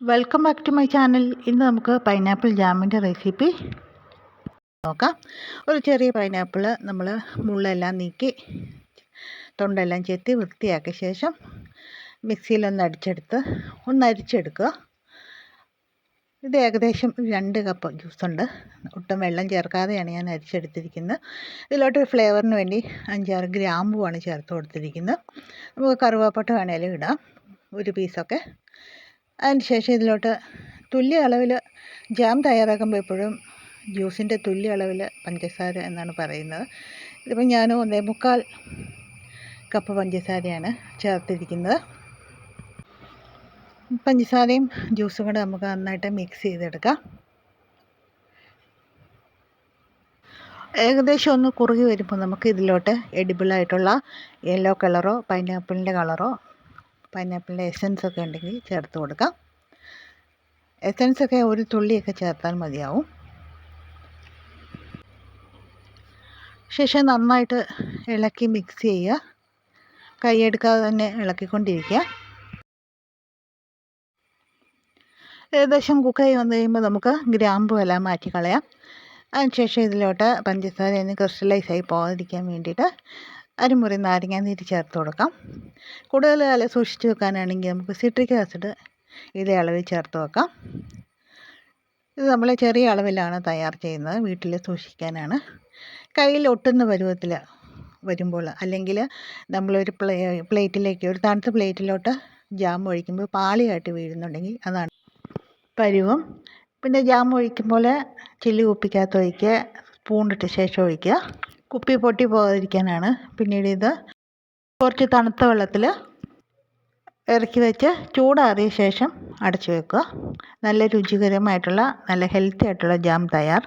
Welcome back to my channel ഇന്ന് നമുക്ക് pineapple ജാമിന്റെ recipe നോക്കാം. ഒരു ചെറിയ പൈനാപ്പിൾ നമ്മൾ മുള്ളെല്ലാം നീക്കി തൊണ്ടെല്ലാം ചെത്തി വൃത്തിയാക്കിയ ശേഷം മിക്സിയിലൊന്ന് അടിച്ചെടുത്ത് ഒന്ന് അരിച്ചെടുക്കുക. ഇത് ഏകദേശം രണ്ട് കപ്പ് ജ്യൂസ് ഉണ്ട്. ഒട്ടും വെള്ളം ചേർക്കാതെയാണ് ഞാൻ അരിച്ചെടുത്തിരിക്കുന്നത്. ഇതിലോട്ട് ഫ്ലേവറിന് വേണ്ടി അഞ്ചാറ് ഗ്രാമ്പുമാണ് ചേർത്ത് കൊടുത്തിരിക്കുന്നത്. നമുക്ക് കറുവാപ്പട്ട വേണേലും ഇടാം. ഒരു പീസൊക്കെ അതിന് ശേഷം ഇതിലോട്ട് തുല്യ അളവിൽ ജാം തയ്യാറാക്കുമ്പോൾ എപ്പോഴും ജ്യൂസിന്റെ തുല്യ അളവിൽ പഞ്ചസാര എന്നാണ് പറയുന്നത്. ഇതിപ്പോൾ ഞാൻ ഒന്നേ മുക്കാൽ കപ്പ് പഞ്ചസാരയാണ് ചേർത്തിരിക്കുന്നത്. പഞ്ചസാരയും ജ്യൂസും കൂടെ നമുക്ക് നന്നായിട്ട് മിക്സ് ചെയ്തെടുക്കാം. ഏകദേശം ഒന്ന് കുറുകി വരുമ്പോൾ നമുക്ക് ഇതിലോട്ട് എഡിബിളായിട്ടുള്ള യെല്ലോ കളറോ പൈനാപ്പിളിന്റെ കളറോ പൈനാപ്പിളിന്റെ എസൻസ് ഒക്കെ ഉണ്ടെങ്കിൽ ചേർത്ത് കൊടുക്കാം. എസൻസ് ഒക്കെ ഒരു തുള്ളിയൊക്കെ ചേർത്താൽ മതിയാവും. ശേഷം നന്നായിട്ട് ഇളക്കി മിക്സ് ചെയ്യുക. കൈയെടുക്കാതെ തന്നെ ഇളക്കിക്കൊണ്ടിരിക്കുക. ഏകദേശം കുക്കായി വന്നു കഴിയുമ്പോൾ നമുക്ക് ഗ്രാമ്പു എല്ലാം മാറ്റി കളയാം. അതിനുശേഷം ഇതിലോട്ട് പഞ്ചസാര ഒന്ന് ക്രിസ്റ്റലൈസ് ആയി പോകാതിരിക്കാൻ വേണ്ടിയിട്ട് അരമുറി നാരങ്ങ നീര് ചേർത്ത് കൊടുക്കാം. കൂടുതൽ കാലം സൂക്ഷിച്ച് വെക്കാനാണെങ്കിൽ നമുക്ക് സിട്രിക് ആസിഡ് ഇതേ അളവിൽ ചേർത്ത് വെക്കാം. ഇത് നമ്മൾ ചെറിയ അളവിലാണ് തയ്യാർ ചെയ്യുന്നത്. വീട്ടിൽ സൂക്ഷിക്കാനാണ്. കയ്യിൽ ഒട്ടുന്ന പരുവത്തിൽ വരുമ്പോൾ അല്ലെങ്കിൽ നമ്മളൊരു പ്ലേ പ്ലേറ്റിലേക്ക് ഒരു തണുത്ത പ്ലേറ്റിലോട്ട് ജാം ഒഴിക്കുമ്പോൾ പാളിയായിട്ട് വീഴുന്നുണ്ടെങ്കിൽ അതാണ് പരുവം. പിന്നെ ജാം ഒഴിക്കുമ്പോൾ ചില്ലി കുപ്പിക്കകത്ത് ഒഴിക്കുക സ്പൂണിട്ട ശേഷം ഒഴിക്കുക. കുപ്പി പൊട്ടി പോകാതിരിക്കാനാണ്. പിന്നീട് ഇത് കുറച്ച് തണുത്ത വെള്ളത്തിൽ ഇറക്കി വെച്ച് ചൂടാറിയ ശേഷം അടച്ചു വെക്കുക. നല്ല രുചികരമായിട്ടുള്ള നല്ല ഹെൽത്തി ആയിട്ടുള്ള ജാം തയ്യാർ.